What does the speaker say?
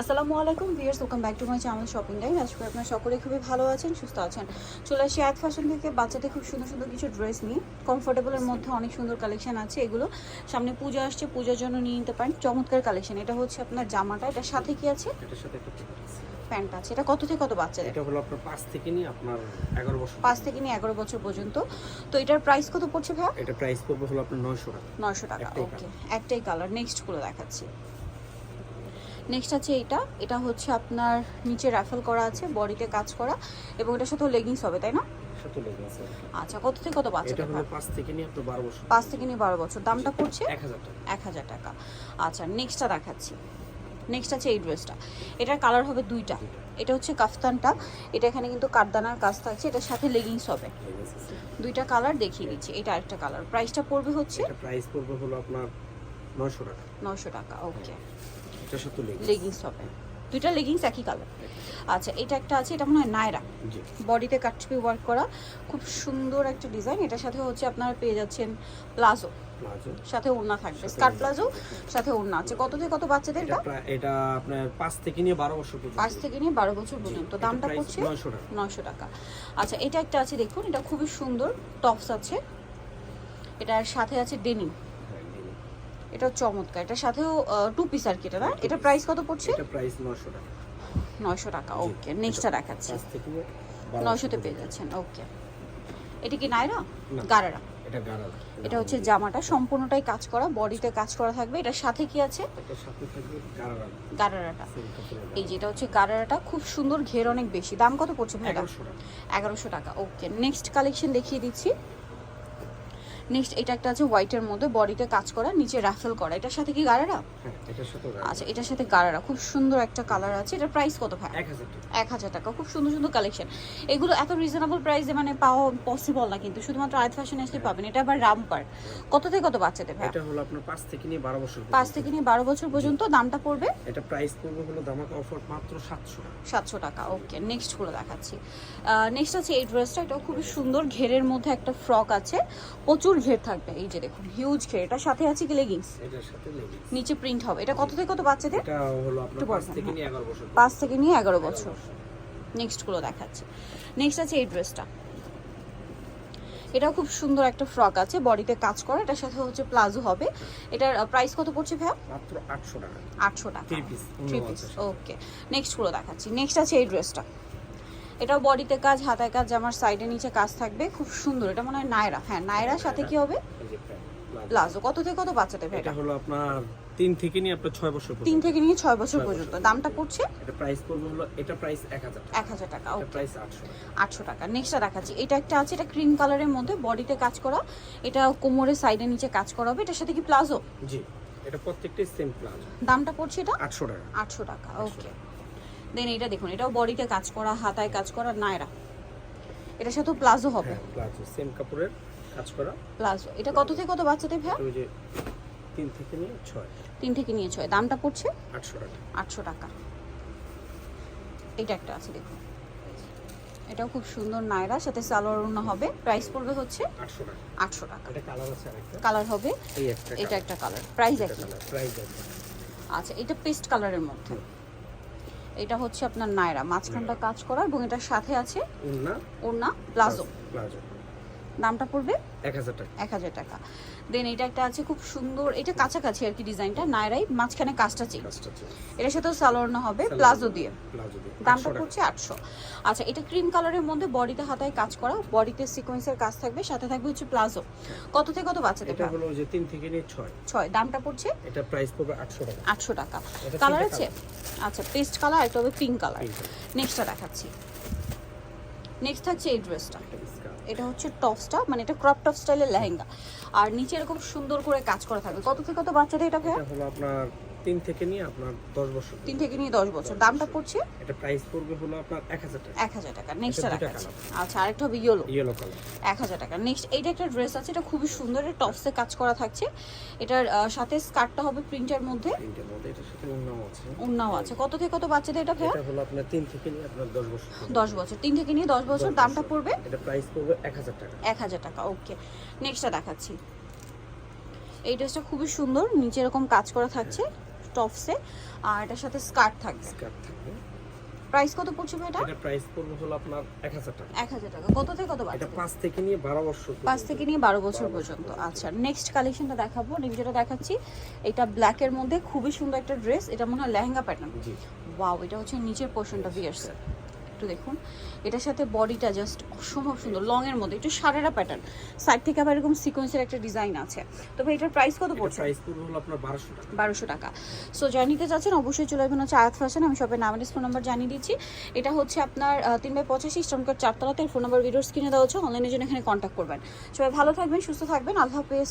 আসসালামু আলাইকুম viewers welcome back to my channel shopping time আজকে আপনারা সকলে খুবই ভালো আছেন সুস্থ আছেন। চলে আসি আয়াত ফ্যাশন থেকে। বাচ্চাদের খুব সুন্দর সুন্দর কিছু ড্রেস নিয়ে। কমফোর্টেবলের মধ্যে অনেক সুন্দর কালেকশন আছে এগুলো। সামনে পূজা আসছে পূজার জন্য নিয়ে নিতে পারেন। চমৎকার কালেকশন এটা হচ্ছে আপনার জামাটা। এটা সাথে কি আছে? এটার সাথে একটা প্যান্ট আছে। এটা কত থেকে কত বাচ্চাদের? এটা হলো আপনার পাঁচ থেকে নিয়ে আপনার এগারো বছর। পাঁচ থেকে নিয়ে এগারো বছর পর্যন্ত। তো এটার প্রাইস কত পড়ছে ভাই এটা প্রাইস পড়বে হলো আপনার নয়শো টাকা। নয়শো টাকা ওকে একটাই কালার নেক্সটগুলো দেখাচ্ছি। নেক্সট আছে এটা এটা হচ্ছে আপনার নিচে র্যাফেল করা আছে বডিতে কাজ করা এবং এটার সাথে লেগিংস হবে তাই না? আচ্ছা কত থেকে কত এটা বাচ্চাদের হলো পাঁচ থেকে নিয়ে আপনার বারো বছর। পাঁচ থেকে নিয়ে বারো বছর। দামটা পড়ছে? এক হাজার টাকা। এক হাজার টাকা। আচ্ছা নেক্সটটা দেখাচ্ছি। নেক্সট আছে এই ড্রেসটা এটার কালার হবে দুইটা। এটা হচ্ছে কাফতানটা। এটা এখানে কিন্তু কাঠদানার কাজ থাকছে। এটার সাথে লেগিংস হবে। দুইটা কালার দেখিয়ে দিচ্ছি। এটা আরেকটা কালার প্রাইসটা পড়বে হচ্ছে? প্রাইস পড়বে হলো আপনার নয়শো টাকা। নশো টাকা ওকে এটার সাথে লেগিংস হবে দুইটা লেগিংস একই কালার আচ্ছা এটা একটা আছে এটা মনে হয় নায়রা বডিতে কাটছবি ওয়ার্ক করা। খুব সুন্দর একটা ডিজাইন এটার সাথে হচ্ছে আপনারা পেয়ে যাচ্ছেন প্লাজো সাথে ওড়না থাকবে। স্কার্ট প্লাজো সাথে ওড়না আছে। কত থেকে কত বাচ্চাদের এটা এটা? আপনার পাঁচ থেকে নিয়ে বারো বছর পর্যন্ত। পাঁচ থেকে নিয়ে বারো বছর পর্যন্ত। দামটা পড়ছে নয়শো টাকা। আচ্ছা এটা একটা আছে দেখুন। এটা খুবই সুন্দর। টপস আছে। এটার সাথে আছে ডেনিম। এটা চমৎকার। এটার সাথেও টু পিস আর কি এটা না? এটা প্রাইস কত পড়ছে? এটা প্রাইস নয়শো টাকা। নয়শো টাকা ওকে নেক্সটটা দেখাচ্ছি। পাঁচ থেকে নিয়ে বারো পেয়ে যাচ্ছেন ওকে এটা কি নাইরা। গারারা। এটা হচ্ছে জামাটা সম্পূর্ণটাই কাজ করা বডিতে কাজ করা থাকবে। এটার সাথে কি আছে? এটার সাথে থাকবে গাড়াল গারারাটা। এই যেটা হচ্ছে গারারাটা খুব সুন্দর ঘের অনেক বেশি। দাম কত পড়ছে ভাই এগারোশো টাকা। এগারোশো টাকা ওকে নেক্সট কালেকশন দেখিয়ে দিচ্ছি। নেক্সট এটা একটা আছে হোয়াইটের মধ্যে বডিতে কাজ করা নিচে রাফেল করা। এটার সাথে কি গারারা? হ্যাঁ এটার সাথে আচ্ছা এটার সাথে গারারা। খুব সুন্দর একটা কালার আছে। এটার প্রাইস কত ভাই? এক হাজার টাকা। খুব সুন্দর সুন্দর কালেকশন এগুলো এত রিজনেবল প্রাইসে মানে পাওয়া পসিবল না কিন্তু। শুধুমাত্র আয়ত ফ্যাশন আসলে পাবেন। এটা আবার রামপার। কত থেকে কত বাচ্চাদের ভাই? এটা হলো আপনার পাঁচ থেকে নিয়ে বারো বছর পাঁচ পর্যন্ত। থেকে নিয়ে বারো বছর পর্যন্ত দামটা পড়বে? এটা প্রাইস পড়বে হলো ধামাকা অফার মাত্র সাতশো টাকা। সাতশো টাকা। ওকে নেক্সটগুলো দেখাচ্ছি। নেক্সট আছে এই ড্রেসটা এটাও খুবই সুন্দর। ঘেরের মধ্যে একটা ফ্রক আছে। প্রচুর ঘের থাকবে। এই যে দেখুন হিউজ ঘের। এটার সাথে আছে কি লেগিংস এটার সাথে লেগে নিচে প্রিন্ট হবে। এটা কত থেকে কত বাচ্চাদের? এটা হলো আপনার একটু পাঁচ থেকে হ্যাঁ। নিয়ে এগারো বছর। পাঁচ থেকে নিয়ে এগারো বছর। নেক্সটগুলো দেখাচ্ছি। নেক্সট আছে এই ড্রেসটা এটাও খুব সুন্দর একটা ফ্রক আছে বডিতে কাজ করা। এটার সাথে হচ্ছে প্লাজো হবে। এটার প্রাইস কত পড়ছে ভাইয়া? মাত্র আটশো টাকা। আটশো টাকা। Three piece three piece okay নেক্সটগুলো দেখাচ্ছি। নেক্সট আছে এই ড্রেসটা এটাও বডিতে কাজ হাতায় কাজ জামার সাইডে নিচে কাজ থাকবে। খুব সুন্দর এটা মনে হয় নায়রা। হ্যাঁ নায়রার সাথে কি হবে? প্লাজো। কত থেকে কত বাচ্চাদের এটা হলো আপনার তিন থেকে নিয়ে আপনার ছয় বছর তিন থেকে নিয়ে ছয় বছর পর্যন্ত। দামটা পড়ছে? এটা প্রাইস পড়বে হলো এটা প্রাইস এক হাজার এক হাজার টাকা প্রাইস আটশো টাকা। আটশো টাকা। নেক্সটটা দেখাচ্ছি। এটা একটা আছে এটা ক্রিম কালারের মধ্যে বডিতে কাজ করা। এটা কোমরের সাইডে নিচে কাজ করা হবে। এটার সাথে কি প্লাজো? জি এটা প্রত্যেকটাই সেম প্লাজো। দামটা পড়ছে এটা? আটশো টাকা। আটশো টাকা ওকে দেন এটা দেখুন এটাও বডিতে কাজ করা হাতায় কাজ করা নায়রা। এটার সাথে প্লাজো হবে। হ্যাঁ প্লাজো সেম কাপড়ের কাজ করা। প্লাজো এটা কত থেকে কত বাচ্চাদের ভাই? ওই যে তিন থেকে নিয়ে ছয়। তিন থেকে নিয়ে ছয়। দামটা পড়ছে? আটশো টাকা। আটশো টাকা। এটা একটা আছে দেখুন। এটাও খুব সুন্দর নায়রা সাথে সালোয়ার ওড়না হবে। প্রাইস পড়বে হচ্ছে আটশো টাকা। আটশো টাকা। এটা কালার আছে আরেকটা। কালার হবে? এই একটা এটা একটা কালার প্রাইস একই। প্রাইস আছে আচ্ছা এটা পেস্ট কালারের মধ্যে। এটা হচ্ছে আপনার নায়রা। মাঝখানটা কাজ করা এবং এটার সাথে আছে উন্না ওড়না প্লাজো। প্লাজো দামটা পড়বে? এক হাজার টাকা। এক হাজার টাকা। দেন এটা একটা আছে খুব সুন্দর এটা কাছাকাছি আর কি ডিজাইনটা নায়রাই। মাঝখানে কাজটা চেঞ্জ। এটার সাথেও সালোয়ার হবে প্লাজো দিয়ে। প্লাজো দিয়ে। দামটা পড়ছে আটশো। আচ্ছা এটা ক্রিম কালারের মধ্যে বডিতে হাতায় কাজ করা বডিতে সিকোয়েন্সের কাজ থাকবে সাথে থাকবে হচ্ছে প্লাজো। কত থেকে কত বাচ্চাদের এটা হলো যে তিন থেকে নিয়ে ছয়। ছয়। দামটা পড়ছে? এটা প্রাইস পড়বে আটশো টাকা। আটশো টাকা। কালার আছে? আচ্ছা পেস্ট কালার একটা হবে পিঙ্ক কালার নেক্সটটা দেখাচ্ছি। নেক্সট থাকছে এই ড্রেসটা এটা হচ্ছে টপসটা মানে এটা ক্রপ টপ স্টাইলের লেহেঙ্গা। আর নিচে এরকম সুন্দর করে কাজ করা থাকবে। কত থেকে কত বাচ্চাদের এটা ভাইয়া? এটা হলো আপনার তিন থেকে নিয়ে আপনার দশ বছর তিন থেকে নিয়ে দশ বছর। দামটা পড়ছে? এটা প্রাইস পড়বে হলো আপনার এক হাজার টাকা। এক হাজার টাকা। নেক্সটটা দুইটা আচ্ছা আরেকটা হবে ইয়েলো ইয়েলো কালার এক হাজার টাকা। নেক্সট এইটা একটা ড্রেস আছে এটা খুবই সুন্দর এটা টপসে কাজ করা থাকছে। এটার সাথে স্কার্টটা হবে প্রিন্টের মধ্যে। তিনটের মধ্যে এটার সাথে উন্নাও আছে। উন্নাও আছে। কত থেকে কত বাচ্চাদের এটা ভাইয়া? এটা হলো আপনার তিন থেকে নিয়ে আপনার দশ বছর দশ বছর তিন থেকে নিয়ে দশ বছর দামটা পড়বে? এটা প্রাইস পড়বে এক হাজার টাকা। এক হাজার টাকা ওকে। নেক্সটটা দেখাচ্ছি। এই ড্রেসটা খুবই সুন্দর নিচে এরকম কাজ করা থাকছে। টপসে আর এটার সাথে স্কার্ট থাকবে। স্কার্ট থাকবে। প্রাইস কত পড়ছে ভাই এটা? এটা প্রাইস পড়বে হলো আপনার এক হাজার টাকা। এক হাজার টাকা। কত থেকে কত এটা বাচ্চা পাঁচ থেকে নিয়ে বারো বছর পাঁচ থেকে নিয়ে বারো বছর পর্যন্ত। আচ্ছা নেক্সট কালেকশনটা দেখাবো। নেক্সট যেটা দেখাচ্ছি এটা ব্ল্যাক এর মধ্যে খুবই সুন্দর একটা ড্রেস এটা মনে হয় লেহেঙ্গা প্যাটার্ন জি। ওয়াও এটা হচ্ছে নিচের পোরশনটা ভিয়ার্স একটু দেখুন। এটার সাথে বডিটা জাস্ট অসম্ভব সুন্দর লং এর মধ্যে একটু সারেরা প্যাটার্ন সাইড থেকে আবার এরকম সিকোয়েন্সের একটা ডিজাইন আছে। তবে এটার প্রাইস কত পড়ছে? প্রাইস হলো আপনার বারোশো টাকা। বারোশো টাকা। সো জার্নিতে যাচ্ছেন অবশ্যই চলে আসবেন হচ্ছে আয়াত ফ্যাশন আমি সবাই নাম ফোন নাম্বার জানিয়ে দিচ্ছি। এটা হচ্ছে আপনার তিন বাই পঁচাশি স্টমকার চারতলাতে। ফোন নাম্বার ভিডিওর স্ক্রিনে দেওয়া হচ্ছে। অনলাইনের জন্য এখানে কন্ট্যাক্ট করবেন। সবাই ভালো থাকবেন সুস্থ থাকবেন। আল্লাহ হাফেজ।